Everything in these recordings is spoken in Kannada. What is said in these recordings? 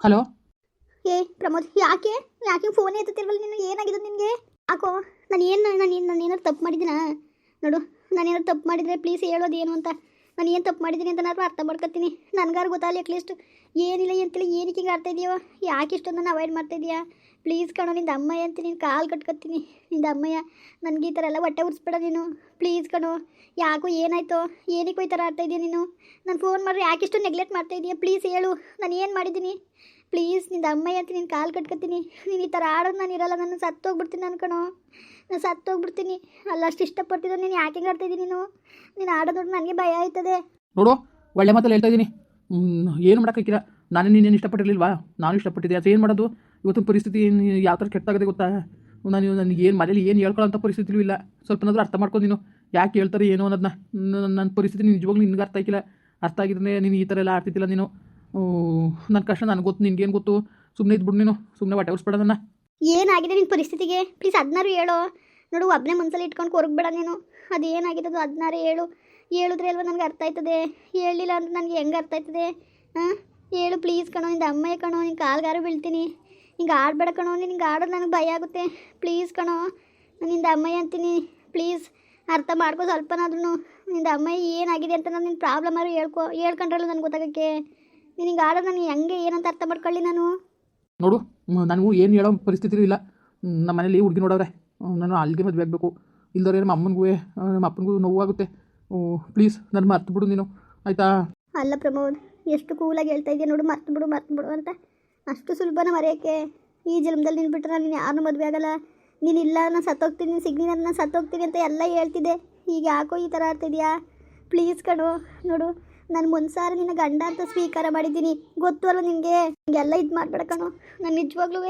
ಹಲೋ? ಏ, ಪ್ರಮೋದ್, ಯಾಕೆ? ಯಾಕೆ ಫೋನ್ ಎತ್ತುತ್ತಿಲ್ವಲ್ಲ ನೀನು? ಏನಾಗಿದೆ ನಿನಗೆ? ಯಾಕೋ, ನಾನು ಏನು ನಾನು ನಾನು ಏನಾದ್ರು ತಪ್ಪು ಮಾಡಿದ್ದೀನಾ? ನೋಡು, ನಾನು ಏನಾದ್ರು ತಪ್ಪು ಮಾಡಿದರೆ ಪ್ಲೀಸ್ ಹೇಳೋದು ಏನು ಅಂತ. ನಾನು ಏನು ತಪ್ಪು ಮಾಡಿದ್ದೀನಿ ಅಂತ ನಾನು ಅರ್ಥ ಮಾಡ್ಕೊತೀನಿ. ನನಗಾರು ಗೊತ್ತಾಗಲಿ ಅಟ್ಲೀಸ್ಟ್ ಏನಿಲ್ಲ ಅಂತಿಲ್ಲ ಏನಕ್ಕೆ ಹಿಂಗೆ ಆಡ್ತಾ ಇದೆಯೋ? ಯಾಕೆ ಇಷ್ಟೊಂದು ನಾನು ಅವಾಯ್ಡ್ ಮಾಡ್ತಾ ಇದೀಯಾ? ಪ್ಲೀಸ್ ಕಣೋ, ನಿಂದ ಅಮ್ಮಯ್ಯ ಅಂತ ನೀನು ಕಾಲು ಕಟ್ಕೊತೀನಿ. ನಿಂದ ಅಮ್ಮಯ್ಯ, ನನಗೆ ಈ ಥರ ಎಲ್ಲ ಹೊಟ್ಟೆ ಉರ್ಸ್ಬೇಡ ನೀನು. ಪ್ಲೀಸ್ ಕಣೋ, ಯಾಕೋ ಏನಾಯ್ತೋ? ಏನಕ್ಕೂ ಈ ಥರ ಆಡ್ತಾ ಇದೀಯ ನೀನು? ನಾನು ಫೋನ್ ಮಾಡ್ರೆ ಯಾಕೆ ಇಷ್ಟು ನೆಗ್ಲೆಕ್ಟ್ ಮಾಡ್ತಾ ಇದೆಯಾ? ಪ್ಲೀಸ್ ಹೇಳು. ನಾನು ಏನು ಮಾಡಿದ್ದೀನಿ? ಪ್ಲೀಸ್ನಿಂದ ಅಮ್ಮಯ್ಯ ಅಂತ ನೀನು ಕಾಲು ಕಟ್ಕೊತೀನಿ. ನೀನು ಈ ಥರ ಆಡೋದು ನಾನು ಇರಲ್ಲ ನಾನು ಸತ್ತೋಗ್ಬಿಡ್ತೀನಿ ಅನ್ಕಣೋ ನಾನು ಸತ್ತೋಗ್ಬಿಡ್ತೀನಿ. ಅಲ್ಲ, ಅಷ್ಟು ಇಷ್ಟಪಟ್ಟಿದ್ದು. ನೀನು ಯಾಕೆ ಹಿಂಗೆ ಆಡ್ತಾ ನೀನು? ನೀನು ಆಡೋದು ನನಗೆ ಭಯ ಆಯ್ತದೆ. ನೋಡು, ಒಳ್ಳೆ ಮಾತಲ್ಲಿ ಹೇಳ್ತಾ ಇದ್ದೀನಿ ಏನು ಮಾಡೋಕ್ಕಿಲ್ಲ ನಾನು ನೀನೇನು ಇಷ್ಟಪಟ್ಟಿರಲಿಲ್ವಾ? ನಾನು ಇಷ್ಟಪಟ್ಟಿದ್ದೆ. ಅದು ಏನು ಮಾಡೋದು? ಇವತ್ತಿನ ಪರಿಸ್ಥಿತಿ ಏನು ಯಾವ ಥರ ಕೆಟ್ಟಾಗದೆ ಗೊತ್ತಾ? ನಾನು ನನಗೆ ಏನು ಮನೇಲಿ ಏನು ಹೇಳ್ಕೊಳ್ಳೋಂಥ ಪರಿಸ್ಥಿತಿಲೂ ಇಲ್ಲ. ಸ್ವಲ್ಪನಾದ್ರೂ ಅರ್ಥ ಮಾಡ್ಕೊಂಡು ನೀನು. ಯಾಕೆ ಹೇಳ್ತಾರೆ ಏನು ಅನ್ನೋದನ್ನ ನನ್ನ ಪರಿಸ್ಥಿತಿ ನಿಜವಾಗ್ಲೂ ನಿನಗೆ ಅರ್ಥ ಆಗಿಲ್ಲ. ಅರ್ಥ ಆಗಿದ್ರೆ ನೀನು ಈ ಥರ ಎಲ್ಲ ಆಡ್ತಿದ್ದಿಲ್ಲ ನೀನು. ನನ್ನ ಕಷ್ಟ ನನಗೆ ಗೊತ್ತು, ನಿನಗೇನು ಗೊತ್ತು? ಸುಮ್ಮನೆ ಇದ್ಬಿಡು ನೀನು. ಸುಮ್ಮನೆ ಹೊಟ್ಟೆ ಉರ್ಸ್ಬೇಡ ಏನಾಗಿದೆ ನಿನ್ನ ಪರಿಸ್ಥಿತಿಗೆ? ಪ್ಲೀಸ್ ಅದನ್ನಾರು ಹೇಳು. ನೋಡು ಒಬ್ಬನೇ ಮನಸ್ಸಲ್ಲಿ ಇಟ್ಕೊಂಡು ಕೊರಗಬೇಡ ನೀನು. ಅದು ಏನಾಗಿರೋದು ಅದನ್ನಾರು ಹೇಳು. ಹೇಳಿದ್ರೆ ಅಲ್ವಾ ನನಗೆ ಅರ್ಥ ಆಯ್ತದೆ? ಹೇಳಿಲ್ಲ ಅಂದ್ರೆ ನನಗೆ ಹೆಂಗೆ ಅರ್ಥ ಆಯ್ತದೆ? ಹಾಂ ಹೇಳು ಪ್ಲೀಸ್ ಕಣೋ, ನಿಂದ ಅಮ್ಮಯ್ಯ ಕಣೋ, ನಿನ್ನ ಕಾಲ್ಗಾರು ಬೀಳ್ತೀನಿ. ಹಿಂಗೆ ಆಡಬೇಡ ಕಣೋ, ನಿನ್ಗೆ ಆಡೋದು ನನಗೆ ಭಯ ಆಗುತ್ತೆ. ಪ್ಲೀಸ್ ಕಣೋ, ನಿಂದ ಅಮ್ಮಯ್ಯ ಅಂತೀನಿ. ಪ್ಲೀಸ್ ಅರ್ಥ ಮಾಡ್ಕೋ ಸ್ವಲ್ಪನಾದ್ರೂ. ನಿಂದ ಅಮ್ಮಯ್ಯ ಏನಾಗಿದೆ ಅಂತ ನಾನು ನಿನ್ನ ಪ್ರಾಬ್ಲಮ್ ಆರು ಹೇಳ್ಕೊ ಹೇಳ್ಕೊಂಡ್ರಲ್ಲ ನನಗೆ ಗೊತ್ತಾಗಕ್ಕೆ. ನೀನು ಹಿಂಗೆ ಆಡೋದು ನನಗೆ ಹೆಂಗೆ ಏನಂತ ಅರ್ಥ ಮಾಡ್ಕೊಳ್ಳಿ ನಾನು. ನೋಡು ನನಗೂ ಏನು ಹೇಳೋ ಪರಿಸ್ಥಿತಿ ಇಲ್ಲ. ನಮ್ಮ ಮನೇಲಿ ಹುಡುಗಿ ನೋಡವ್ರೆ. ನಾನು ಅಲ್ಲಿಗೆ ಮದುವೆ ಆಗಬೇಕು. ಇಲ್ದವ್ರೆ ನಮ್ಮ ಅಮ್ಮನಿಗೂ ನಮ್ಮ ಅಪ್ಪನಿಗೂ ನೋವಾಗುತ್ತೆ. ಪ್ಲೀಸ್ ನನ್ನ ಮರ್ತು ಬಿಡು ನೀನು. ಆಯಿತಾ? ಅಲ್ಲ ಪ್ರಮೋದ್, ಎಷ್ಟು ಕೂಲಾಗಿ ಹೇಳ್ತಾ ಇದೆಯಾ ನೋಡು, ಮರ್ತು ಬಿಡು ಮರ್ತು ಬಿಡು ಅಂತ. ಅಷ್ಟು ಸುಲಭನ ಮರೆಯೋಕ್ಕೆ ಈ ಜನ್ಮದಲ್ಲಿ ನೀನು ಬಿಟ್ಟರೆ ನಾನು ಯಾರನ್ನೂ ಮದುವೆ ಆಗಲ್ಲ. ನೀನು ಇಲ್ಲ ನಾನು ಸತ್ತೋಗ್ತೀನಿ, ನೀನು ಸಿಗ್ನಿ ನಾನು ಸತ್ತೋಗ್ತೀನಿ ಅಂತ ಎಲ್ಲ ಹೇಳ್ತಿದ್ದೆ. ಈಗ ಯಾಕೋ ಈ ಥರ ಆಗ್ತಿದ್ಯಾ ಪ್ಲೀಸ್ ಕಣೋ, ನೋಡು. ನಾನು ಮುಂದ್ಸಾರಿ ನಿನ್ನ ಗಂಡ ಅಂತ ಸ್ವೀಕಾರ ಮಾಡಿದ್ದೀನಿ. ಗೊತ್ತು ಅಲ್ಲ ನಿನಗೆ? ಹಿಂಗೆಲ್ಲ ಇದು ಮಾಡಬೇಡ ಕಣೋ. ನಾನು ನಿಜವಾಗ್ಲೂ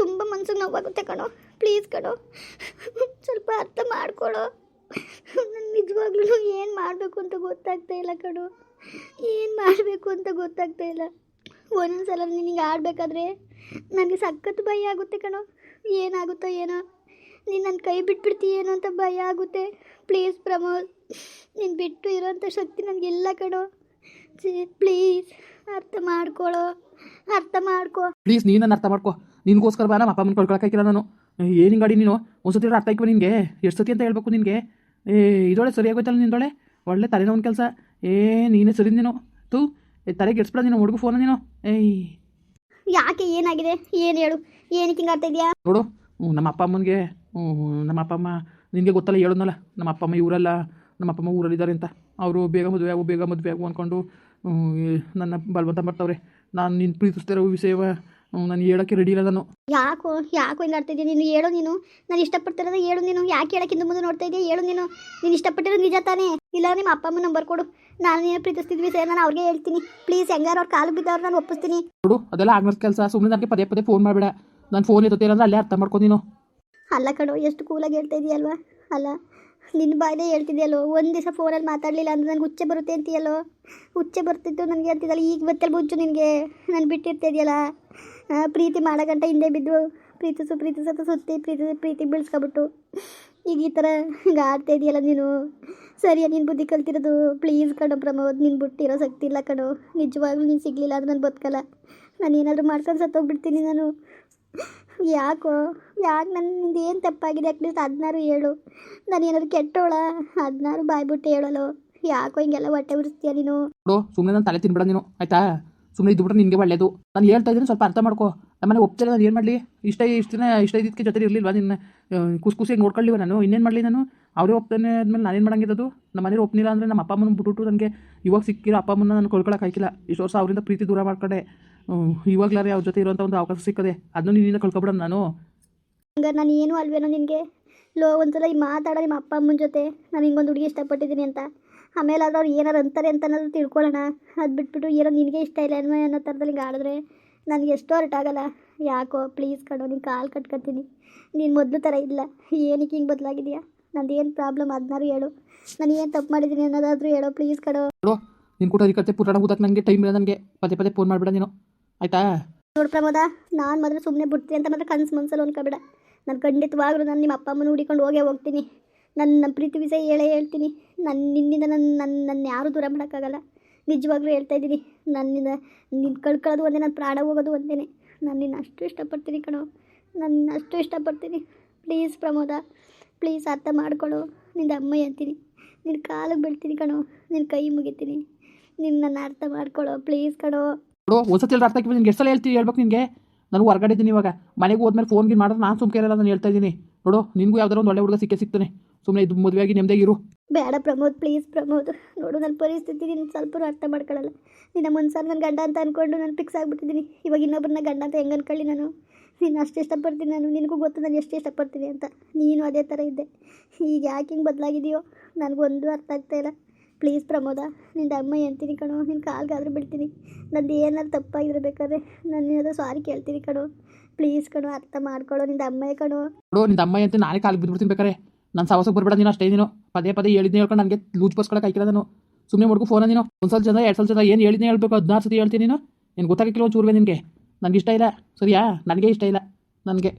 ತುಂಬ ಮನ್ಸಿಗೆ ನೋವಾಗುತ್ತೆ ಕಣೋ. ಪ್ಲೀಸ್ ಕಣೋ. ಸ್ವಲ್ಪ ಅರ್ಥ ಮಾಡ್ಕೊಳೋ. ನಾನು ನಿಜವಾಗ್ಲೂ ಏನು ಮಾಡಬೇಕು ಅಂತ ಗೊತ್ತಾಗ್ತಾ ಇಲ್ಲ ಕಣೋ. ಏನು ಮಾಡಬೇಕು ಅಂತ ಗೊತ್ತಾಗ್ತಾ ಇಲ್ಲ. ಒಂದೊಂದ್ಸಲ ನಿನಗೆ ಆಡಬೇಕಾದ್ರೆ ನನಗೆ ಸಖತ್ತು ಭಯ ಆಗುತ್ತೆ ಕಣೋ. ಏನಾಗುತ್ತೋ ಏನೋ. ನೀನು ನನ್ನ ಕೈ ಬಿಟ್ಬಿಡ್ತೀಯೇನೋ ಅಂತ ಭಯ ಆಗುತ್ತೆ. ಪ್ಲೀಸ್ ಪ್ರಮೋದ್, ನೀನು ಬಿಟ್ಟು ಇರೋಂಥ ಶಕ್ತಿ ನನಗೆಲ್ಲ ಕಣೋ. ಪ್ಲೀಸ್ ಅರ್ಥ ಮಾಡ್ಕೊಳ್ಳೋ ಅರ್ಥ ಮಾಡ್ಕೋ. ಪ್ಲೀಸ್ ನೀನು ಅರ್ಥ ಮಾಡ್ಕೊ. ನಿನ್ಗೋಸ್ಕರ ಬಾ ನಮ್ಮ ಅಪ್ಪ ಅಮ್ಮನ ಕಳ್ಕೊಳಕ್ಕಾಗಿಲ್ಲ ನಾನು. ಏನು ಗಾಡಿ ನೀನು? ಒಂದ್ಸತಿ ಅರ್ಥ ಆಯ್ಕವ ನಿನಗೆ. ಎಷ್ಟು ಸತಿ ಅಂತ ಹೇಳ್ಬೇಕು ನಿನಗೆ. ಏ ಇದೊಳೆ ಸರಿಯಾಗೋಯ್ತಲ್ಲ ನಿಂದೊಳೆ ಒಳ್ಳೆ ತಲೆನ ಒಂದು ಕೆಲಸ. ಏ ನೀನೇ ಸರಿ ನೀನು. ತೂ ತಲೆ ತಲೆಗೆ ಎಡ್ಸ್ಬೇಡ ನೀನು ಹುಡುಗ ಫೋನ್ ನೀನು. ಏಯ್. ಯಾಕೆ ಏನಾಗಿದೆ? ಏನು ಹೇಳು? ಏನಕ್ಕೆ ಹಿಂಗೆ ಆಗ್ತಾ ಇದೆಯಾ? ನೋಡು ನಮ್ಮ ಅಪ್ಪ ಅಮ್ಮನಿಗೆ ನಮ್ಮ ಅಪ್ಪ ಅಮ್ಮ ನಿನಗೆ ಗೊತ್ತಲ್ಲ ಹೇಳೋದ್ನಲ್ಲ. ನಮ್ಮ ಅಪ್ಪ ಅಮ್ಮ ಇವರಲ್ಲ ನಮ್ಮ ಅಪ್ಪ ಅಮ್ಮ ಊರಲ್ಲಿದ್ದಾರೆ ಅಂತ. ಅವರು ಬೇಗ ಮದುವೆ ಆಗು ಬೇಗ ಮದುವೆ ಆಗು ಅಂದ್ಕೊಂಡು ನನ್ನ ಬಲವಂತ ಮಾಡ್ತಾವ್ರೆ ನಾನು ನಿನ್ನ ಪ್ರೀತಿಸ್ತಿರೋ ವಿಷಯವ ನಾನು ಹೇಳೋಕ್ಕೆ ರೆಡಿ ಇಲ್ಲ ನಾನು. ಯಾಕೋ ಯಾಕೋ ಹಿಂಗೆ ಆಡ್ತಾ ನೀನು? ಹೇಳು ನೀನು. ನಾನು ಇಷ್ಟಪಡ್ತಿರೋದು ಹೇಳು ನೀನು. ಯಾಕೆ ಹೇಳಕ್ಕೆ ಹಿಂದೆ ಮುಂದೆ ನೋಡ್ತಾ ಇದೆಯಾ? ಹೇಳು ನೀನು. ನೀನು ಇಷ್ಟಪಟ್ಟಿರೋ ನಿಜ ತಾನೇ? ಇಲ್ಲ ನಿಮ್ಮ ಅಪ್ಪ ಅಮ್ಮ ನಂಬರ್ ಕೊಡು. ನಾನು ನೀನು ಪ್ರೀತಿಸ್ತಿದ್ವಿ ಸರ್ ನಾನು ಅವ್ರಿಗೆ ಹೇಳ್ತೀನಿ. ಪ್ಲೀಸ್ ಹೆಂಗಾರು ಅವ್ರ ಕಾಲು ಬಿದ್ದವ್ರು ನಾನು ಒಪ್ಪಿಸ್ತೀನಿ. ನೋಡು ಅದೆಲ್ಲ ಆಗ್ನ ಕೆಲಸ. ಸುಮ್ಮನೆ ನನಗೆ ಪದೇ ಪದೇ ಫೋನ್ ಮಾಡಬೇಡ. ನಾನು ಫೋನ್ ಇರುತ್ತೆ ಅಂದ್ರೆ ಅಲ್ಲೇ ಅರ್ಥ ಮಾಡ್ಕೊ ನೀನು. ಅಲ್ಲ ಕಡು ಎಷ್ಟು ಕೂಲಾಗಿ ಹೇಳ್ತಾ ಇದೆಯಲ್ವಾ ಅಲ್ಲ. ನಿನ್ನ ಬಾಯಲ್ಲೇ ಹೇಳ್ತಿದ್ಯಲ್ಲೋ? ಒಂದು ದಿವಸ ಫೋನಲ್ಲಿ ಮಾತಾಡಲಿಲ್ಲ ಅಂದ್ರೆ ನನಗೆ ಹುಚ್ಚೆ ಬರುತ್ತೆ ಅಂತೀಯಲ್ಲೋ? ಹುಚ್ಚೆ ಬರ್ತಿತ್ತು ನನಗೆ ಅಂತಿದ್ದಲ್ಲ ಈಗ ಬತ್ತಲ್ಲಿ ಬುಜ್ಜು ನಿನಗೆ. ನಾನು ಬಿಟ್ಟಿರ್ತಿದ್ಯಲ್ಲ? ಪ್ರೀತಿ ಮಾಡೋ ಗಂಟ ಹಿಂದೆ ಬಿದ್ದು ಪ್ರೀತಿಸು ಪ್ರೀತಿಸೋದು ಸುತ್ತಿ ಪ್ರೀತಿ ಪ್ರೀತಿ ಬೀಳ್ಸ್ಕೊಬಿಟ್ಟು ಈಗ ಈ ಥರ ಹಿಂಗೆ ಆಡ್ತಾ ಇದೆಯಲ್ಲ ನೀನು? ಸರಿಯಾ, ನೀನು ಬುದ್ಧಿ ಕಲ್ತಿರೋದು? ಪ್ಲೀಸ್ ಕಣೋ ಪ್ರಮೋದ್, ನೀನು ಬಿಟ್ಟಿರೋ ಶಕ್ತಿ ಇಲ್ಲ ಕಣೋ. ನಿಜವಾಗ್ಲೂ ನೀನು ಸಿಗಲಿಲ್ಲ ಅಂದ್ರೆ ನಾನು ಬದುಕಲ್ಲ. ನಾನು ಏನಾದರೂ ಮಾಡ್ಕೊಂಡು ಸತ್ತೋಗ್ಬಿಡ್ತೀನಿ ನಾನು. ಯಾಕೋ? ಯಾಕೆ ನನ್ನಿಂದ ನಿಂದು ಏನು ತಪ್ಪಾಗಿದೆ? ಅಟ್ಲೀಸ್ಟ್ ಹದಿನಾರು ಹೇಳು. ನಾನು ಏನಾದ್ರು ಕೆಟ್ಟೋಳ? ಹದಿನಾರು ಬಾಯ್ಬಿಟ್ಟು ಹೇಳಲು ಯಾಕೋ ಹಿಂಗೆಲ್ಲ ಹೊಟ್ಟೆ ಉರಿಸ್ತೀಯ ನೀನು? ನೋಡು ಸುಮ್ಮನೆ ನಾನು ತಲೆ ತಿನ್ಬೇಡ ನೀನು, ಆಯ್ತಾ? ಸುಮ್ಮನೆ ಇದ್ಬಿಟ್ರೆ ನಿನಗೆ ಒಳ್ಳೇದು. ನಾನು ಹೇಳ್ತಾ ಇದ್ದೀನಿ ಸ್ವಲ್ಪ ಅರ್ಥ ಮಾಡ್ಕೋ. ನಮ್ಮನೆ ಒಪ್ತಾರೆ ನಾನು ಏನು ಮಾಡಲಿ? ಇಷ್ಟ ಇಷ್ಟು ದಿನ ಇಷ್ಟ ಇದಕ್ಕೆ ಜೊತೆ ಇರಲಿಲ್ವಾ ನಿನ್ನ ಕುಸ್ ಖುಷಿಯಾಗಿ ನೋಡ್ಕೊಳ್ಳಿವ ನಾನು? ಇನ್ನೇನು ಮಾಡಲಿ ನಾನು? ಅವರೇ ಒಪ್ತಾನೆ ಆದಮೇಲೆ ನಾನೇನು ಮಾಡಂಗಿರೋದು? ನಮ್ಮ ಮನೇಲಿ ಒಪ್ನಿಲ್ಲ ಅಂದರೆ ನಮ್ಮ ಅಪ್ಪ ಅಮ್ಮನ ಬಿಟ್ಬಿಟ್ಟು ನನಗೆ ಇವಾಗ ಸಿಕ್ಕಿರೋ ಅಪ್ಪ ಅಮ್ಮನ ನಾನು ಕೊಳ್ಕೊಳಕ್ಕೆ ಆಯ್ಕಿಲ್ಲ ಇಷ್ಟು ವರ್ಷ ಅವರಿಂದ ಪ್ರೀತಿ ದೂರ ಮಾಡ್ಕೊಂಡೆ. ಇವಾಗಲಾರೆ ಅವ್ರ ಜೊತೆ ಇರುವಂತ ಒಂದು ಅವಕಾಶ ಸಿಕ್ಕದೆ ಅದನ್ನು ನಿನ್ನಿಂದ ಕಳ್ಕೊಬಿಡ ನಾನು. ಹಂಗಾರೆ ನಾನು ಏನು ಅಲ್ವೇನೋ ನಿನಗೆ? ಲೋ ಒಂದ್ಸಲ ಈ ಮಾತಾಡೋ ನಿಮ್ಮ ಅಪ್ಪ ಅಮ್ಮನ ಜೊತೆ ನಾನು ಹಿಂಗೊಂದು ಹುಡುಗಿ ಇಷ್ಟಪಟ್ಟಿದ್ದೀನಿ ಅಂತ. ಆಮೇಲೆ ಆದ್ರೆ ಅವ್ರು ಏನಾರು ಅಂತಾರೆ ಅಂತ ಅನ್ನೋದು ತಿಳ್ಕೊಳ್ಳೋಣ ಅದು ಬಿಟ್ಬಿಟ್ಟು ಏನೋ ನಿನಗೆ ಇಷ್ಟ ಇಲ್ಲ ಅನ್ನೋ ಅನ್ನೋ ಥರದಲ್ಲಿ ಹಿಂಗೆ ಆಡಿದ್ರೆ ನನಗೆ ಎಷ್ಟೋ ಆಗಲ್ಲ. ಯಾಕೋ ಪ್ಲೀಸ್ ಕಣು ನೀನು ಕಾಲು ಕಟ್ಕೊತೀನಿ ನೀನು ಮೊದಲು ಥರ ಇಲ್ಲ. ಏನಕ್ಕೆ ಹಿಂಗೆ ಬದಲಾಗಿದೆಯಾ? ನಂದು ಏನು ಪ್ರಾಬ್ಲಮ್ ಅದನ್ನಾರು ಹೇಳು. ನಾನು ಏನು ತಪ್ಪು ಮಾಡಿದ್ದೀನಿ ಅನ್ನೋದಾದರೂ ಹೇಳೋ ಪ್ಲೀಸ್ ಕಣೋ. ನೀನು ಕೂಡ ಅದಕ್ಕೆ ಪುರಾಣ ಓದಕ್ಕೆ ನನಗೆ ಟೈಮ್ ಇಲ್ಲ ನನಗೆ ಪದೇ ಪದೇ ಫೋನ್ ಮಾಡಿಬಿಡ ನೀನು. ಆಯಿತಾ? ನೋಡು ಪ್ರಮೋದ, ನಾನು ಮಾತ್ರ ಸುಮ್ಮನೆ ಬಿಡ್ತೀನಿ ಅಂತ ಮಾತ್ರ ಕನಸು ಮನಸ್ಸಲ್ಲಿ ಅನ್ಕೋಬೇಡ ನಾನು ಖಂಡಿತವಾಗ್ಲೂ ನಾನು ನಿಮ್ಮ ಅಪ್ಪ ಅಮ್ಮನ ಹುಡಿಕೊಂಡು ಹೋಗೇ ಹೋಗ್ತೀನಿ. ನನ್ನ ಪ್ರೀತಿ ವಿಷಯ ಹೇಳೇ ಹೇಳ್ತೀನಿ. ನನ್ನ ನಿನ್ನಿಂದ ನನ್ನ ನನ್ನ ನನ್ನ ಯಾರೂ ದೂರ ಮಾಡೋಕ್ಕಾಗಲ್ಲ. ನಿಜವಾಗ್ಲೂ ಹೇಳ್ತಾ ಇದ್ದೀನಿ. ನನ್ನಿಂದ ನಿನ್ನ ಕಳ್ಕೊಳ್ಳೋದು ಒಂದೇ ನನ್ನ ಪ್ರಾಣ ಹೋಗೋದು ಒಂದೇ ನಾನು ನಿನ್ನ ಅಷ್ಟು ಇಷ್ಟಪಡ್ತೀನಿ ಕಣೋ. ನನ್ನ ಅಷ್ಟು ಇಷ್ಟಪಡ್ತೀನಿ. ಪ್ಲೀಸ್ ಪ್ರಮೋದ, ಪ್ಲೀಸ್ ಅರ್ಥ ಮಾಡ್ಕೊಳ್ಳೋ ನಿಂದ ಅಮ್ಮ ಅಂತೀನಿ. ನಿನ್ನ ಕಾಲಿಗೆ ಬೀಳ್ತೀನಿ ಕಣೋ. ನಿನ್ನ ಕೈ ಮುಗಿತೀನಿ. ನಿನ್ನ ನನ್ನ ಅರ್ಥ ಮಾಡ್ಕೊಳ್ಳೋ ಪ್ಲೀಸ್ ಕಣೋ. ನೋಡು, ಒಂದ್ಸತಿ ಅರ್ಥ ನಿನ್ಗೆ ಎಷ್ಟು ಸಲ ಹೇಳ್ತೀನಿ ಹೇಳ್ಬೇಕು ನಿನಗೆ? ನಾನು ಹೊರಗಡೆ ಇದ್ದೀನಿ ಇವಾಗ. ಮನೆಗೆ ಹೋದ್ಮೇಲೆ ಫೋನ್ ಗಿನ್ ಮಾಡಿದ್ರೆ ನಾನು ಸುಮ್ಕೆ ಇರಲ್ಲ ನಾನು ಹೇಳ್ತಾ ಇದ್ದೀನಿ. ನೋಡು, ನಿನಗೂ ಯಾವ್ದಾರು ಒಂದು ಒಳ್ಳೆ ಹುಡುಗ ಸಿಕ್ಕೇ ಸಿಗ್ತಾನೆ. ಸುಮ್ಮನೆ ಇದು ಮದುವೆಯಾಗಿ ನೆಮ್ಮದಿಯಾಗಿ ಇರು. ಬೇಡ ಪ್ರಮೋದ್ ಪ್ಲೀಸ್ ಪ್ರಮೋದ್. ನೋಡು ನನ್ನ ಪರಿಸ್ಥಿತಿ ನೀನು ಸ್ವಲ್ಪ ಅರ್ಥ ಮಾಡ್ಕೊಳ್ಳಲ್ಲ ನಿನ್ನ ಮುನ್ಸಾರ ನನ್ನ ಗಂಡ ಅಂತ ಅಂದ್ಕೊಂಡು ನಾನು ಫಿಕ್ಸ್ ಆಗಿಬಿಟ್ಟಿದ್ದೀನಿ. ಇವಾಗ ಇನ್ನೊಬ್ಬರನ್ನ ಗಂಡ ಅಂತ ಹೆಂಗೆ ಅನ್ಕೊಳ್ಳಿ ನಾನು? ನೀನು ಅಷ್ಟು ಇಷ್ಟಪಡ್ತೀನಿ ನಾನು. ನಿನಗೂ ಗೊತ್ತು ನಾನು ಎಷ್ಟು ಇಷ್ಟಪಡ್ತೀನಿ ಅಂತ. ನೀನು ಅದೇ ಥರ ಇದ್ದೆ. ಈಗ ಯಾಕೆ ಹಿಂಗೆ ಬದಲಾಗಿದೆಯೋ? ನನಗೊಂದು ಅರ್ಥ ಇಲ್ಲ. ಪ್ಲೀಸ್ ಪ್ರಮೋದ ನಿಂದ ಅಮ್ಮ ಅಂತೀನಿ ಕಣೋ ನಿನ್ನ ಕಾಲ್ಗಾದ್ರೂ ಬಿಡ್ತೀನಿ. ನಂದು ಏನಾದ್ರು ತಪ್ಪಾಗಿರ್ಬೇಕಾದ್ರೆ ನಾನು ಏನಾದರೂ ಸಾರಿ ಕೇಳ್ತೀನಿ ಕಣೋ. ಪ್ಲೀಸ್ ಕಣೋ ಅರ್ಥ ಮಾಡ್ಕೊಳ್ಳೋ ನಿಂದ ಅಮ್ಮೇ ಕಣೋ. ನೋಡು ನಿನ್ನ ಅಮ್ಮ ಅಂತ ನಾನೇ ಕಾಲಿಗೆ ಬಿದ್ಬಿಡ್ತೀನಿ ಬೇಕಾರೆ ನಾನು ಸಾವಸಕ್ಕೆ ಬರ್ಬೇಡ ನೀನು ಅಷ್ಟೇ ನೀನು. ಪದೇ ಪದೇ ಹೇಳಿದ್ನೇ ಹೇಳ್ಕೊಂಡು ನನಗೆ ಲೂಜ್ ಬಸ್ಕೊಳಕ್ಕೆ ಹಾಕಿಲ್ಲ ನಾನು. ಸುಮ್ಮನೆ ಮಾಡ್ಕೊ ಫೋನ ನೀನು. ಒಂದು ಸಲ ಜನ ಎರಡು ಸಲ ಜನ ಏನು ಹೇಳಿದ್ನೇ ಹೇಳ್ಬೇಕು ಹದಿನಾರು ಸತಿ ಹೇಳ್ತೀನಿ ನೀನು. ನಿನ್ಗೆ ಗೊತ್ತಾಗಿಲ್ಲ ಚೂರ್ವೆ ನಿನಗೆ. ನನಗೆ ಇಷ್ಟ ಇಲ್ಲ. ಸರಿಯಾ? ನನಗೆ ಇಷ್ಟ ಇಲ್ಲ. ನನಗೆ.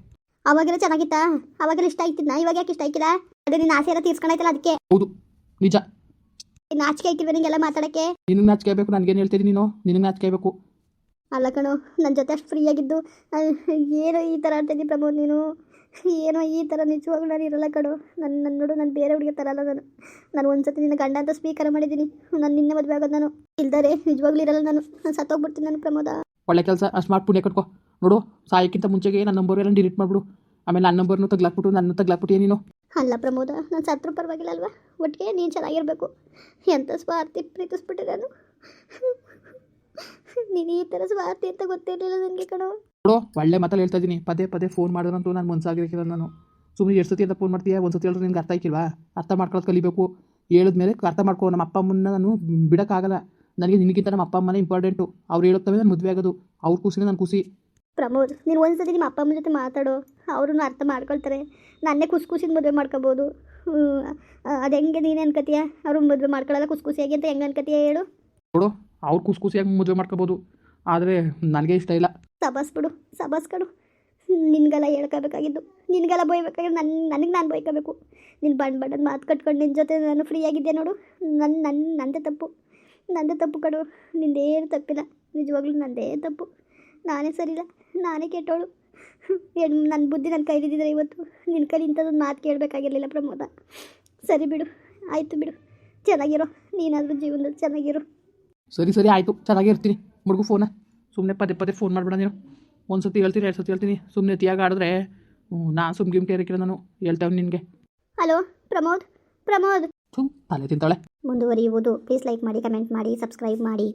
ಅವಾಗೆಲ್ಲ ಚೆನ್ನಾಗಿತ್ತಾ? ಅವಾಗೆಲ್ಲ ಇಷ್ಟ ಆಯ್ತಿದ್ನಾ? ಇವಾಗ ಯಾಕೆ ಇಷ್ಟ ಆಯ್ತಿಲ್ಲ? ಅದೇ ನಿನ್ನ ಆಸೆ ಎಲ್ಲ ತೀರ್ಸ್ಕೊಂಡಾಯ್ತಲ್ಲ ಅದಕ್ಕೆ. ಹೌದು. ನಿಜ. ನಾಚಿಕೆ ಆಯ್ತಿಲ್ವ ನಿಂಗೆಲ್ಲ ಮಾತಾಡಕ್ಕೆ? ನಿನ್ನ ನಾಚಿಕೆ ಬೇಕು ನನಗೇನು ಹೇಳ್ತೀನಿ ನೀನು? ನಿನ್ನ ನಾಚಿಕೆ ಬೇಕು ಅಲ್ಲ ಕಣೋ ನನ್ನ ಜೊತೆ ಅಷ್ಟು ಫ್ರೀ ಆಗಿದ್ದು ಏನು ಈ ಥರ ಆಡ್ತಿದ್ದಿ ಪ್ರಮೋದ್ ನೀನು? ಏನೋ ಈ ಥರ ನಿಜವಾಗ್ಲೂ ನಾನು ಇರಲ್ಲ ಕಣೋ. ನನ್ನ ನನ್ನ ನೋಡು ನಾನು ಬೇರೆ ಹುಡುಗಿ ತರಲ್ಲ ಅಲ್ಲ ನಾನು. ನಾನು ಒಂದ್ಸತಿ ನಿನ್ನ ಗಂಡ ಅಂತ ಸ್ವೀಕಾರ ಮಾಡಿದ್ದೀನಿ. ನಾನು ನಿನ್ನೆ ಮದುವೆ ಆಗೋದು ನಾನು. ಇಲ್ದರೆ ನಿಜವಾಗ್ಲೂ ಇರಲ್ಲ ನಾನು. ನಾನು ಸತ್ತೋಗ್ಬಿಡ್ತೀನಿ ನಾನು ಪ್ರಮೋದ. ಒಳ್ಳೆ ಕೆಲಸ ಸ್ಮಾರ್ಟ್ ಮಾಡಿ ಪುಣ್ಯ ಕಟ್ಕೋ. ನೋಡು ಸಾಯಕ್ಕಿಂತ ಮುಂಚೆಗೆ ನನ್ನ ನಂಬರ್ ಎಲ್ಲ ಡಿಲೀಟ್ ಮಾಡಿಬಿಡು. ಆಮೇಲೆ ನನ್ನ ನಂಬರ್ನು ತಗ್ಲಾಕ್ಬಿಟ್ಟು ನನ್ನ ತಗ್ಲಾಕ್ಬಿಟ್ಟು ನೀನು? ಅಲ್ಲ ಪ್ರಮೋದ, ನಾನು ಸತ್ರು ಪರವಾಗಿಲ್ಲ ಅಲ್ವಾ ಒಟ್ಟಿಗೆ ನೀನು ಚೆನ್ನಾಗಿರಬೇಕು. ಎಂಥ ಸ್ವಾರ್ಥಿ ಪ್ರೀತಿಸ್ಬಿಟ್ಟೆ ನಾನು ನೀನು ಈ ಥರ ಸ್ವಾರ್ಥಿ ಅಂತ ಗೊತ್ತಿರಲಿಲ್ಲ ನನಗೆ ಕಣೋ. ನೋಡು, ಒಳ್ಳೆ ಮಾತಲ್ಲಿ ಹೇಳ್ತಾ ಇದ್ದೀನಿ ಪದೇ ಪದೇ ಫೋನ್ ಮಾಡಿದ್ರಂತೂ ನಾನು ಮನ್ಸಾಗಿರಕ್ಕಿಲ್ಲ ನಾನು. ಸುಮ್ಮನೆ ಎಷ್ಟು ಸತಿ ಅಂತ ಫೋನ್ ಮಾಡ್ತೀಯಾ? ಒಂದು ಸತಿ ಹೇಳಿದ್ರೆ ನಿನ್ಗೆ ಅರ್ಥ ಆಯ್ಕಿಲ್ವಾ? ಅರ್ಥ ಮಾಡ್ಕೊಳ್ಳೋದು ಕಲಿಬೇಕು. ಹೇಳಿದ್ಮೇಲೆ ಅರ್ಥ ಮಾಡ್ಕೊ. ನಮ್ಮ ಅಪ್ಪ ಅಮ್ಮನ್ನ ನಾನು ಬಿಡೋಕ್ಕಾಗಲ್ಲ. ನನಗೆ ನಿನಗಿಂತ ನಮ್ಮ ಅಪ್ಪ ಅಮ್ಮನೇ ಇಂಪಾರ್ಟೆಂಟು ಅವ್ರು ಹೇಳುತ್ತವೆ ನಾನು ಮದುವೆ ಆಗೋದು. ಅವ್ರ ಖುಷಿನೇ ನಾನು ಖುಷಿ. ಪ್ರಮೋದ್ ನೀನು ಒಂದ್ಸತಿ ನಿಮ್ಮ ಅಪ್ಪ ಅಮ್ಮನ ಜೊತೆ ಮಾತಾಡು. ಅವರು ಅರ್ಥ ಮಾಡ್ಕೊಳ್ತಾರೆ. ನನ್ನೇ ಖುಷಿ ಖುಷಿಯಿಂದ ಮದುವೆ ಮಾಡ್ಕೋಬೋದು. ಅದು ಹೆಂಗೆ ನೀನು ಅನ್ಕತೀಯ? ಅವರು ಮದುವೆ ಮಾಡ್ಕೊಳ್ಳಲ್ಲ ಖುಷಿ ಖುಷಿಯಾಗಿ ಅಂತ ಹೆಂಗೆ ಅನ್ಕತೀಯ ಹೇಳು. ನೋಡು ಅವ್ರು ಖುಷಿ ಖುಷಿಯಾಗಿ ಮದುವೆ ಮಾಡ್ಕೋಬೋದು. ಆದರೆ ನನಗೆ ಇಷ್ಟ ಇಲ್ಲ. ಸಬಾಸ್ ಬಿಡು ಸಬಾಸ್ ಕಡು ನಿನ್ಗೆಲ್ಲ ಹೇಳ್ಕೋಬೇಕಾಗಿದ್ದು. ನಿನಗೆಲ್ಲ ಬೈಬೇಕಾಗಿದ್ದು ನನ್ನ ನನಗೆ ನಾನು ಬೈಕೋಬೇಕು. ನಿನ್ನ ಬಣ್ಣ ಬಣ್ಣದ ಮಾತು ಕಟ್ಕೊಂಡು ನಿನ್ನ ಜೊತೆ ನಾನು ಫ್ರೀ ಆಗಿದ್ದೆ ನೋಡು. ನನ್ನ ನನ್ನ ನಂದೇ ತಪ್ಪು. ನಂದೇ ತಪ್ಪು ಕಡು. ನಿಂದೇನು ತಪ್ಪಿಲ್ಲ. ನಿಜವಾಗ್ಲೂ ನಂದೇ ತಪ್ಪು. ನಾನೇ ಸರಿಲ್ಲ ನಾನೇ ಕೆಟ್ಟವಳು. ಏನು ನನ್ನ ಬುದ್ಧಿ ನನ್ನ ಕೈಲಿದ್ದಿದ್ರೆ ಇವತ್ತು ನಿನ್ನ ಕೈಲಿ ಇಂಥದ್ದೊಂದು ಮಾತು ಕೇಳಬೇಕಾಗಿರಲಿಲ್ಲ ಪ್ರಮೋದ. ಸರಿ ಬಿಡು ಆಯಿತು ಬಿಡು. ಚೆನ್ನಾಗಿರೋ ನೀನಾದರೂ ಜೀವನದಲ್ಲಿ ಚೆನ್ನಾಗಿರು. ಸರಿ ಸರಿ ಆಯಿತು. ಚೆನ್ನಾಗಿರ್ತೀನಿ ಮುಡುಗು ಫೋನ ಸುಮ್ಮನೆ ಪದೇ ಪದೇ ಫೋನ್ ಮಾಡಬೇಡ ನೀನು. ಒಂದು ಸತಿ ಹೇಳ್ತೀನಿ ಎರಡು ಸತಿ ಹೇಳ್ತೀನಿ. ಸುಮ್ಮನೆ ತಿಯಾಗ ಆಡಿದ್ರೆ ನಾನು ಸುಮ್ಮ ಗಿಮ್ ಇರಕ್ಕಿಲ್ಲ ನಾನು. ಹೇಳ್ತೇವೆ ನಿನಗೆ. ಹಲೋ ಪ್ರಮೋದ್ ಪ್ರಮೋದ್. ಸುಮ್ ತಲೆ ತಿಂತಾಳೆ. ಮುಂದುವರಿಯುವುದು. ಪ್ಲೀಸ್ ಲೈಕ್ ಮಾಡಿ ಕಮೆಂಟ್ ಮಾಡಿ ಸಬ್ಸ್ಕ್ರೈಬ್ ಮಾಡಿ.